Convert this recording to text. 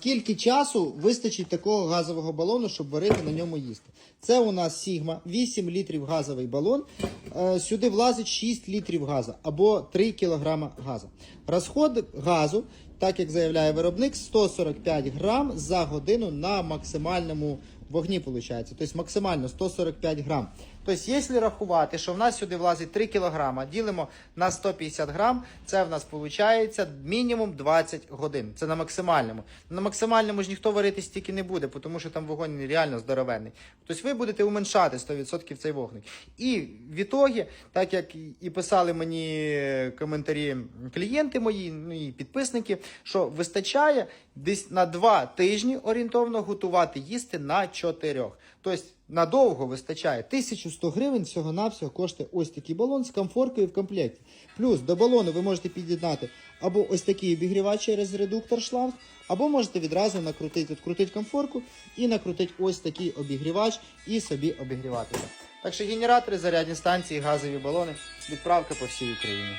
скільки часу вистачить такого газового балону, щоб варити на ньому їсти? Це у нас Сігма, 8 літрів газовий балон. Е, Сюди влазить 6 літрів газу або 3 кг газу. Розход газу, так як заявляє виробник, 145 грам за годину на максимальному вогні, виходить. Тобто максимально 145 грам. Тобто, якщо рахувати, що в нас сюди влазить 3 кг, ділимо на 150 грам, це в нас виходить мінімум 20 годин. Це на максимальному. На максимальному ж ніхто варити стільки не буде, тому що там вогонь реально здоровенний. Тобто ви будете уменшати 100% цей вогник. І в ітогі, так як і писали мені коментарі клієнти мої, ну і підписники, що вистачає десь на 2 тижні орієнтовно готувати їсти на 4. Тобто надовго вистачає 1100 гривень всього-навсього коштує ось такий балон з комфоркою в комплекті. Плюс до балону ви можете під'єднати або ось такий обігрівач через редуктор шланг, або можете відразу накрутити, відкрутити комфорку і накрутити ось такий обігрівач і собі обігріватися. Так що генератори, зарядні станції, газові балони, відправка по всій Україні.